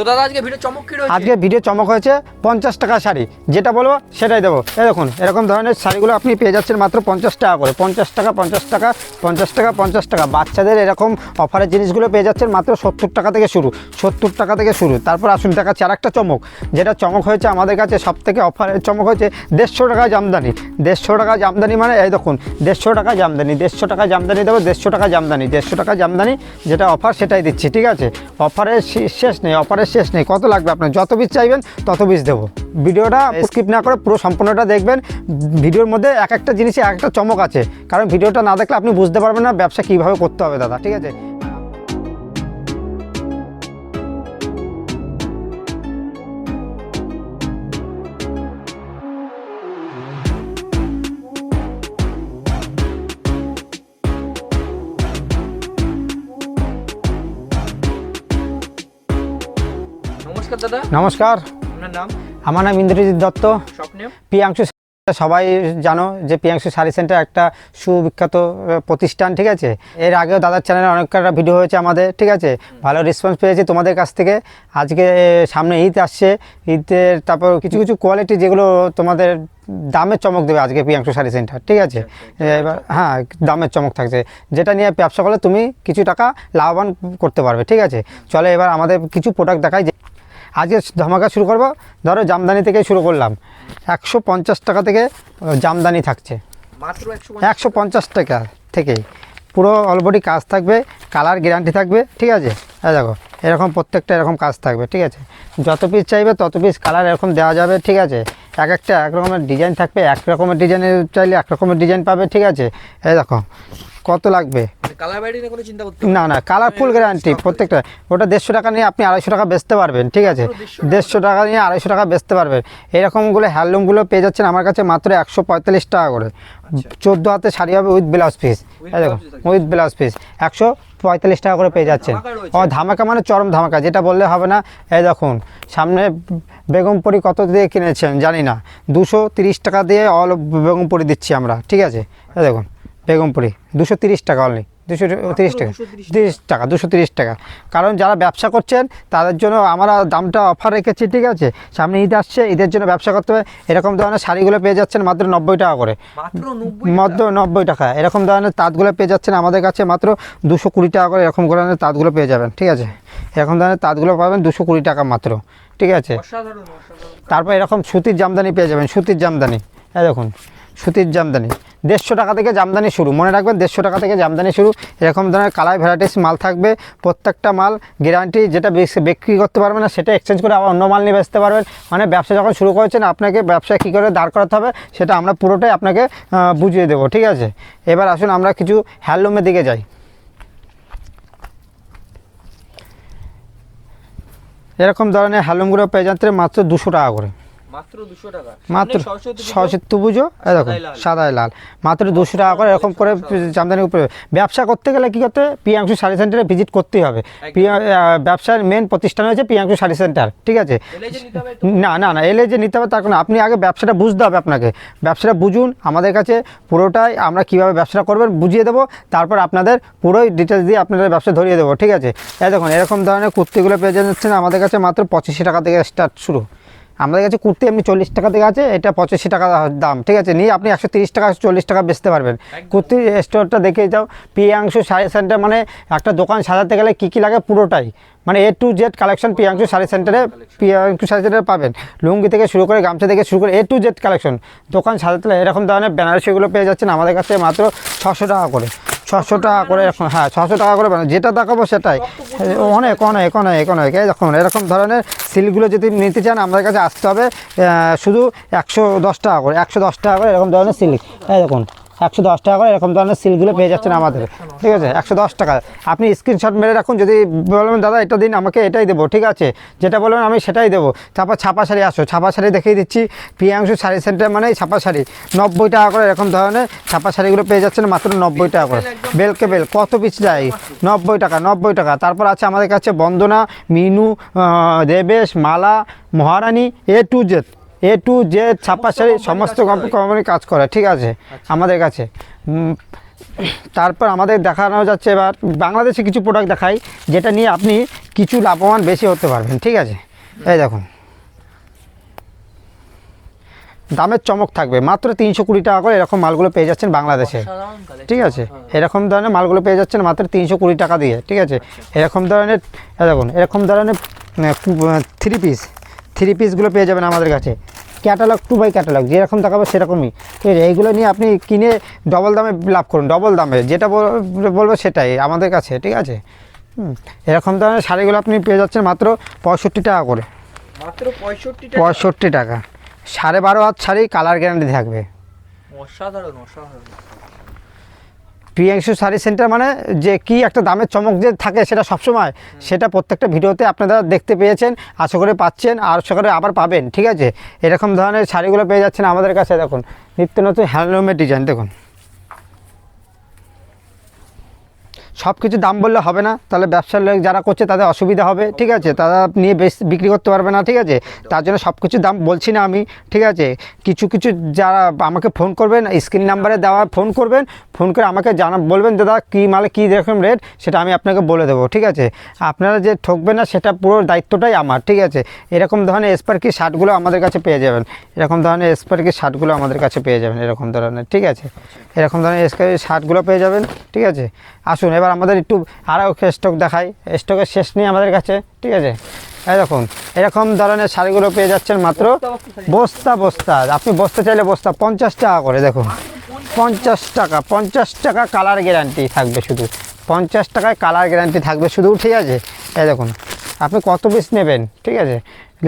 তো দাদা, আজকে ভিডিও চমক কি রয়েছে? আজকে ভিডিও চমক হয়েছে পঞ্চাশ টাকা শাড়ি। যেটা বলব, সেটাই দেবো। এই দেখুন, এরকম ধরনের শাড়িগুলো আপনি পেয়ে যাচ্ছেন মাত্র পঞ্চাশ টাকা করে। পঞ্চাশ টাকা পঞ্চাশ টাকা পঞ্চাশ টাকা পঞ্চাশ টাকা। বাচ্চাদের এরকম অফারের জিনিসগুলো পেয়ে যাচ্ছেন মাত্র সত্তর টাকা থেকে শুরু। সত্তর টাকা থেকে শুরু। তারপর আসুন, দেখাচ্ছে আর একটা চমক। যেটা চমক হয়েছে আমাদের কাছে সব থেকে অফারের চমক হয়েছে দেড়শো টাকা জামদানি। দেড়শো টাকা জামদানি মানে এই দেখুন, দেড়শো টাকা জামদানি, দেড়শো টাকা জামদানি দেবো, দেড়শো টাকা জামদানি, দেড়শো টাকা জামদানি যেটা অফার সেটাই দিচ্ছি, ঠিক আছে? অফারের শেষ নেই অফারের শেষ নেই। কত লাগবে আপনার? যত বীজ চাইবেন তত বীজ দেবো। ভিডিওটা স্কিপ না করে পুরো সম্পূর্ণটা দেখবেন। ভিডিওর মধ্যে এক একটা জিনিসে এক একটা চমক আছে। কারণ ভিডিওটা না দেখলে আপনি বুঝতে পারবেন না ব্যবসা কীভাবে করতে হবে দাদা ঠিক আছে? দাদা। নমস্কার। আপনার নাম? আমার নাম ইন্দ্রজিৎ দত্ত। পিয়াংশু সবাই জানো যে পিয়াংশু শাড়ি সেন্টার একটা সুবিখ্যাত প্রতিষ্ঠান ঠিক আছে? এর আগেও দাদার চ্যানেলে অনেক কটা ভিডিও হয়েছে আমাদের ঠিক আছে? ভালো রেসপন্স পেয়েছি তোমাদের কাছ থেকে। আজকে সামনে ঈদ আসছে। ঈদের তারপর কিছু কিছু কোয়ালিটি যেগুলো তোমাদের দামের চমক দেবে আজকে পিয়াংশু শাড়ি সেন্টার ঠিক আছে? এবার হ্যাঁ দামের চমক থাকছে। যেটা নিয়ে ব্যবসা করলে তুমি কিছু টাকা লাভবান করতে পারবে ঠিক আছে? চলে এবার আমাদের কিছু প্রোডাক্ট দেখাই যে আজকে ধামাকা শুরু করব। ধরো জামদানি থেকে শুরু করলাম। একশো পঞ্চাশ টাকা থেকে জামদানি থাকছে। মাত্র একশো পঞ্চাশ? টাকা থেকেই পুরো অলবডি কাজ থাকবে কালার গ্যারান্টি থাকবে ঠিক আছে? হ্যাঁ দেখো এরকম প্রত্যেকটা এরকম কাজ থাকবে ঠিক আছে? যত পিস চাইবে তত পিস কালার এরকম দেওয়া যাবে ঠিক আছে? এক একটা এক রকমের ডিজাইন থাকবে এক রকমের ডিজাইনের চাইলে এক রকমের ডিজাইন পাবে ঠিক আছে? এই দেখো কত লাগবে? কালার করতে না না। কালারফুল গ্যারান্টি প্রত্যেকটা। ওটা দেড়শো টাকা নিয়ে আপনি আড়াইশো টাকা বেচতে পারবেন ঠিক আছে? দেড়শো টাকা নিয়ে আড়াইশো টাকা বেচতে পারবেন। এরকমগুলো হ্যান্ডলুমগুলো পেয়ে যাচ্ছেন আমার কাছে মাত্র একশো পঁয়তাল্লিশ টাকা করে। চোদ্দ হাতে শাড়ি হবে উইথ ব্লাউজ পিস দেখো। উইথ ব্লাউজ পিস একশো পঁয়তাল্লিশ টাকা করে পেয়ে যাচ্ছেন। ও ধামাকা মানে চরম ধামাকা যেটা বললে হবে না। এই দেখুন সামনে বেগমপুরি কত দিয়ে কিনেছেন জানি না। দুশো তিরিশ টাকা দিয়ে অল বেগমপুরি দিচ্ছি আমরা ঠিক আছে? এই দেখুন। বেগমপুরি দুশো তিরিশ টাকা অনলি দুশো তিরিশ টাকা তিরিশ টাকা দুশো তিরিশ টাকা। কারণ যারা ব্যবসা করছেন তাদের জন্য আমরা দামটা অফার রেখেছি ঠিক আছে? সামনে ঈদ আসছে ঈদের জন্য ব্যবসা করতে হবে। এরকম ধরনের শাড়িগুলো পেয়ে যাচ্ছেন মাত্র নব্বই টাকা করে। মাত্র নব্বই টাকা? এরকম ধরনের তাঁতগুলো পেয়ে যাচ্ছেন আমাদের কাছে মাত্র দুশো কুড়ি টাকা করে। এরকম ধরনের তাঁতগুলো পেয়ে যাবেন ঠিক আছে? এরকম ধরনের তাঁতগুলো পাবেন দুশো কুড়ি টাকা মাত্র ঠিক আছে? তারপর এরকম সুতির জামদানি পেয়ে যাবেন সুতির জামদানি। হ্যাঁ দেখুন সুতির জামদানি। দেড়শো টাকা থেকে জামদানি শুরু। মনে রাখবেন, দেড়শো টাকা থেকে জামদানি শুরু। এরকম ধরনের কালার ভ্যারাইটিস মাল থাকবে। প্রত্যেকটা মাল গ্যারান্টি যেটা বিক্রি করতে পারবেন না, সেটা এক্সচেঞ্জ করে আবার অন্য মাল নিয়ে বেচতে পারবেন। মানে ব্যবসা যখন শুরু করেছেন, আপনাকে ব্যবসা কী করে দাঁড় করাতে হবে, সেটা আমরা পুরোটাই আপনাকে বুঝিয়ে দেবো, ঠিক আছে? এবার আসুন আমরা কিছু হ্যান্ডলুমের দিকে যাই। এরকম ধরনের হ্যান্ডলুমগুলো পেয়ে যাচ্ছে মাত্র দুশো টাকা করে। মাত্র দুশো টাকা। মাত্র সরস্বতী পুজো। দেখুন সাদাই লাল। মাত্র দুশো টাকা করে এরকম করে জামদানি উপরে। ব্যবসা করতে গেলে কী করতে পিয়াংশু শাড়ি সেন্টারে ভিজিট করতেই হবে। পিয়া- ব্যবসার মেন প্রতিষ্ঠান হয়েছে পিয়াংশু শাড়ি সেন্টার ঠিক আছে? না না না এলে যে নিতে হবে তার কোনো আপনি আগে ব্যবসাটা বুঝতে হবে আপনাকে। ব্যবসাটা বুঝুন আমাদের কাছে পুরোটাই আমরা কীভাবে ব্যবসাটা করবেন বুঝিয়ে দেবো তারপর আপনাদের পুরোই ডিটেলস দিয়ে আপনাদের ব্যবসা ধরিয়ে দেবো ঠিক আছে? এই দেখুন এরকম ধরনের কুর্তিগুলো পেয়ে যাচ্ছেন আমাদের কাছে মাত্র পঁচিশশি টাকা থেকে স্টার্ট শুরু। আমাদের কাছে কুর্তি এমনি চল্লিশ টাকা থেকে আছে এটা পঁচাশি টাকা দাম ঠিক আছে? নিয়ে আপনি একশো তিরিশ টাকা চল্লিশ টাকা বেচতে পারবেন। কুর্তি স্টোরটা দেখে যাও পিয়াংশু শাড়ি সেন্টার মানে একটা দোকান সাজাতে গেলে কী কী লাগে পুরোটাই। মানে A to Z collection Piyangshu sari সেন্টারে পিয়াংশু শাড়ি সেন্টারে পাবেন। লুঙ্গি থেকে শুরু করে গামছা থেকে শুরু করে এ টু জেড কালেকশন দোকান সাজাতে গেলে এরকম ধরনের বেনারসিগুলো পেয়ে যাচ্ছেন আমাদের কাছে মাত্র ছশো টাকা করে। ছশো টাকা করে এখন হ্যাঁ ছশো টাকা করে বানানো, যেটা দেখাবো সেটাই। অনেক অনেক অনেক অনেক দেখুন, এরকম ধরনের সিলগুলো যদি নিতে চান, আমাদের কাছে আসতে হবে শুধু একশো দশ টাকা করে, একশো দশ টাকা করে এরকম ধরনের সিল্ক এই দেখুন। একশো দশ টাকা করে এরকম ধরনের সিলগুলো পেয়ে যাচ্ছেন আমাদের। ঠিক আছে একশো দশ টাকা। আপনি স্ক্রিনশট মেরে রাখুন যদি বলবেন দাদা এটা দিন আমাকে এটাই দেবো। ঠিক আছে যেটা বলবেন আমি সেটাই দেবো। তারপর ছাপা শাড়ি আসো ছাপা শাড়ি দেখিয়ে দিচ্ছি। প্রিয়াংশু শাড়ি সেন্টার মানে ছাপা শাড়ি নব্বই টাকা করে এরকম ধরনের ছাপা শাড়িগুলো পেয়ে যাচ্ছেন মাত্র নব্বই টাকা করে। বেলকে বেল কত পিস যায় নব্বই টাকা নব্বই টাকা। তারপর আছে আমাদের কাছে Bandana Minu Debesh Mala Maharani A to Z A to Z ছাপা শাড়ি সমস্ত কোম্পানি কাজ করে ঠিক আছে? আমাদের কাছে। তারপর আমাদের দেখানো যাচ্ছে এবার বাংলাদেশে কিছু প্রোডাক্ট দেখাই যেটা নিয়ে আপনি কিছু লাভবান বেশি হতে পারবেন ঠিক আছে? এই দেখুন। দামের চমক থাকবে মাত্র তিনশো কুড়ি টাকা করে এরকম মালগুলো পেয়ে যাচ্ছেন বাংলাদেশে। ঠিক আছে? হ্যাঁ। এরকম ধরনের মালগুলো পেয়ে যাচ্ছেন মাত্র তিনশো কুড়ি টাকা দিয়ে ঠিক আছে? এরকম ধরনের দেখুন এরকম ধরনের থ্রি পিস থ্রি পিসগুলো পেয়ে যাবেন আমাদের কাছে। ক্যাটালগ টু বাই ক্যাটালগ যেরকম দেখাবো সেরকমই। ঠিক আছে এইগুলো নিয়ে আপনি কিনে ডবল দামে লাভ করুন ডবল দামে যেটা বল- বলব সেটাই আমাদের কাছে ঠিক আছে? হুম, এরকম ধরনের শাড়িগুলো আপনি পেয়ে যাচ্ছেন মাত্র পঁয়ষট্টি টাকা করে। মাত্র পঁয়ষট্টি টাকা? পঁয়ষট্টি টাকা। সাড়ে বারো হাত শাড়ি কালার গ্যারান্টি থাকবে। অসাধারণ অসাধারণ। প্রিয়াংশু শাড়ি সেন্টার মানে যে কি একটা দামের চমক যে থাকে সেটা সবসময়, সেটা প্রত্যেকটা ভিডিওতে আপনারা দেখতে পেয়েছেন, আশা করে পাচ্ছেন, আর আশা করে আবার পাবেন, ঠিক আছে? এরকম ধরনের শাড়িগুলো পেয়ে যাচ্ছেন আমাদের কাছে, দেখুন, নিত্য নতুন হ্যান্ডলুমের ডিজাইন, দেখুন। সব কিছু দাম বললে হবে না, তাহলে ব্যবসার লোক যারা করছে তাদের অসুবিধা হবে, ঠিক আছে? তারা নিয়ে বেশ বিক্রি করতে পারবে না, ঠিক আছে? তার জন্য সব কিছু দাম বলছি না আমি, ঠিক আছে? কিছু কিছু যারা আমাকে ফোন করবেন, স্ক্রিন নাম্বারে দেওয়া ফোন করবেন, ফোন করে আমাকে জানা, বলবেন, দাদা, কী মালে, কী রকম রেট সেটা আমি আপনাকে বলে দেবো, ঠিক আছে? আপনারা যে ঠকবেন না, সেটা পুরো দায়িত্বটাই আমার, ঠিক আছে? এরকম ধরনের স্পার্কি শার্টগুলো আমাদের কাছে পেয়ে যাবেন। এরকম ধরনের স্পার্কি শার্টগুলো আমাদের কাছে পেয়ে যাবেন, এরকম ধরনের, ঠিক আছে? এরকম ধরনের স্পার্কি শার্টগুলো পেয়ে যাবেন, ঠিক আছে? আসুন, এবার আমাদের একটু আরও স্টক দেখাই। স্টকের শেষ নেই আমাদের কাছে, ঠিক আছে? এই দেখুন, এরকম ধরনের শাড়িগুলো পেয়ে যাচ্ছেন মাত্র বস্তা বস্তা। আপনি বস্তা চাইলে বস্তা, পঞ্চাশ টাকা করে, দেখুন। পঞ্চাশ টাকা পঞ্চাশ টাকা কালার গ্যারান্টি থাকবে শুধু। পঞ্চাশ টাকায় কালার গ্যারান্টি থাকবে শুধু, ঠিক আছে? এই দেখুন, আপনি কত পিস নেবেন, ঠিক আছে?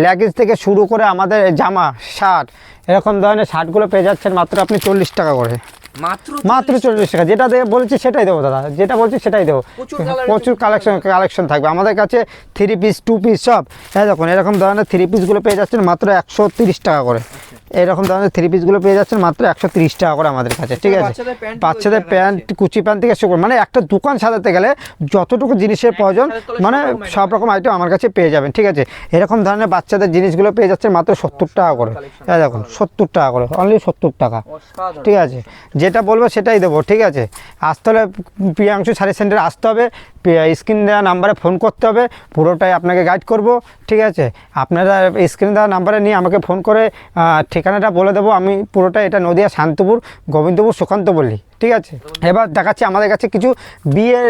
লেগিংস থেকে শুরু করে আমাদের জামা শার্ট এরকম ধরনের শার্টগুলো পেয়ে যাচ্ছেন মাত্র আপনি চল্লিশ টাকা করে। মাত্র মাত্র চল্লিশ টাকা। যেটা দেবে বলছি সেটাই দেবো দাদা। যেটা বলছি সেটাই দেবো। প্রচুর প্রচুর কালেকশন কালেকশন থাকবে। আমাদের কাছে থ্রি পিস টু পিস সব। হ্যাঁ দেখুন এরকম ধরনের থ্রি পিসগুলো পেয়ে যাচ্ছেন মাত্র একশো তিরিশ টাকা করে। এরকম ধরনের থ্রি পিসগুলো পেয়ে যাচ্ছেন মাত্র একশো তিরিশ টাকা করে আমাদের কাছে ঠিক আছে? বাচ্চাদের প্যান্ট কুচি প্যান্ট থেকে শুরু মানে একটা দোকান সাজাতে গেলে যতটুকু জিনিসের প্রয়োজন মানে সব রকম আইটেম আমার কাছে পেয়ে যাবেন ঠিক আছে? এরকম ধরনের বাচ্চাদের জিনিসগুলো পেয়ে যাচ্ছে মাত্র সত্তর টাকা করে। দেখুন সত্তর টাকা করে অনলি সত্তর টাকা ঠিক আছে? যেটা বলব সেটাই দেবো ঠিক আছে? আসতে হলে প্রিয়াংশু শাড়ি সেন্টারে আসতে হবে স্ক্রিন দেওয়া নাম্বারে ফোন করতে হবে, পুরোটাই আপনাকে গাইড করব, ঠিক আছে? আপনারা স্ক্রিন দেওয়া নাম্বারে নিয়ে আমাকে ফোন করে ঠিকানাটা বলে দেবো, আমি পুরোটা এটা নদিয়া, শান্তপুর, গোবিন্দপুর, সুকান্ত বলি ঠিক আছে? এবার দেখাচ্ছি আমাদের কাছে কিছু বিয়ের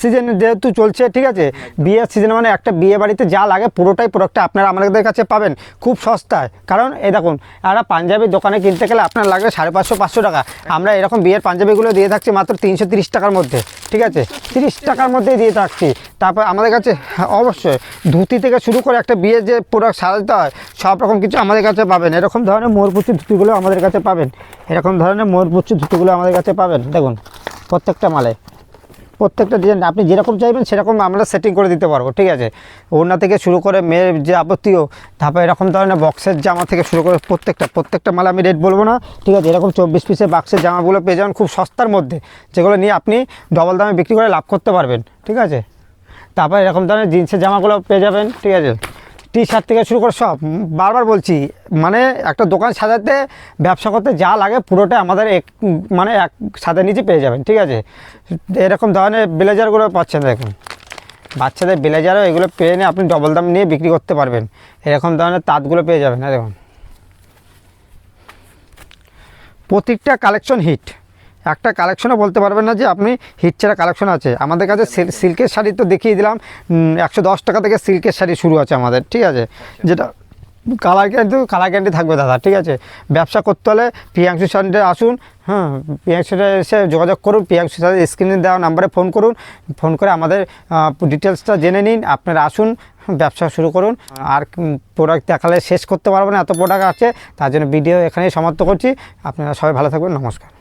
সিজন যেহেতু চলছে, ঠিক আছে? বিয়ের সিজন মানে একটা বিয়ে বাড়িতে যা লাগে, পুরোটাই প্রোডাক্টটা আপনারা আমাদের কাছে পাবেন, খুব সস্তায়। কারণ, এই দেখুন, একটা পাঞ্জাবির দোকানে কিনতে গেলে আপনার লাগবে সাড়ে পাঁচশো পাঁচশো টাকা। আমরা এরকম বিয়ের পাঞ্জাবিগুলো দিয়ে থাকছি মাত্র তিনশো টাকার মধ্যে ঠিক আছে? তিরিশ টাকার মধ্যেই দিয়ে থাকছি তারপর আমাদের কাছে হ্যাঁ, অবশ্যই। ধুতি থেকে শুরু করে একটা বিয়ের যে প্রোডাক্ট সাজাতে হয় সব রকম কিছু আমাদের কাছে পাবেন। এরকম ধরনের মোরপুচি ধুতিগুলো আমাদের কাছে পাবেন। এরকম ধরনের মোরপুচি ধুতিগুলো আমাদের কাছে পাবেন। দেখুন প্রত্যেকটা মালে। প্রত্যেকটা ডিজাইন আপনি যেরকম চাইবেন সেরকম আমরা সেটিং করে দিতে পারব, ঠিক আছে? ওড়না থেকে শুরু করে মেয়ের যে আপত্তিও, তারপর এরকম ধরনের বক্সের জামা থেকে শুরু করে প্রত্যেকটা প্রত্যেকটা মাল আমি রেট বলব না, ঠিক আছে? এরকম চব্বিশ পিসের বাক্সের জামাগুলো পেয়ে যাবেন খুব সস্তার মধ্যে, যেগুলো নিয়ে আপনি ডবল দামে বিক্রি করে লাভ করতে পারবেন, ঠিক আছে? তারপর এরকম ধরনের জিন্সের জামাগুলো পেয়ে যাবেন, ঠিক আছে? টি শার্ট থেকে শুরু করে সব। বারবার বলছি মানে একটা দোকান সাজাতে ব্যবসা করতে যা লাগে পুরোটা আমাদের এক মানে এক সাথে নিচে পেয়ে যাবেন, ঠিক আছে? এরকম ধরনের ব্লেজারগুলো পাচ্ছেন দেখুন। বাচ্চাদের ব্লেজারও এগুলো পেয়ে নিয়ে আপনি ডবল দাম নিয়ে বিক্রি করতে পারবেন। এরকম ধরনের তাঁতগুলো পেয়ে যাবেন হ্যাঁ দেখুন। প্রত্যেকটা কালেকশন হিট একটা কালেকশনও বলতে পারবেন না যে আপনি হিট ছাড়া কালেকশন আছে। আমাদের কাছে সিল্কের শাড়ি তো দেখিয়ে দিলাম একশো দশ টাকা থেকে সিল্কের শাড়ি শুরু আছে আমাদের ঠিক আছে? যেটা কালার গ্যারান্টি কালার গ্যারান্টি থাকবে দাদা ঠিক আছে? ব্যবসা করতে হলে প্রিয়াংশু সান্ডে আসুন হ্যাঁ প্রিয়াংশুটা এসে যোগাযোগ করুন প্রিয়াংশু সাথে স্ক্রিনে দেওয়া নাম্বারে ফোন করুন ফোন করে আমাদের ডিটেলসটা জেনে নিন আপনারা আসুন ব্যবসা শুরু করুন আর প্রোডাক্ট দেখালে শেষ করতে পারব না এত প্রোডাক্ট আছে তার জন্য ভিডিও এখানেই সমাপ্ত করছি আপনারা সবাই ভালো থাকবেন নমস্কার।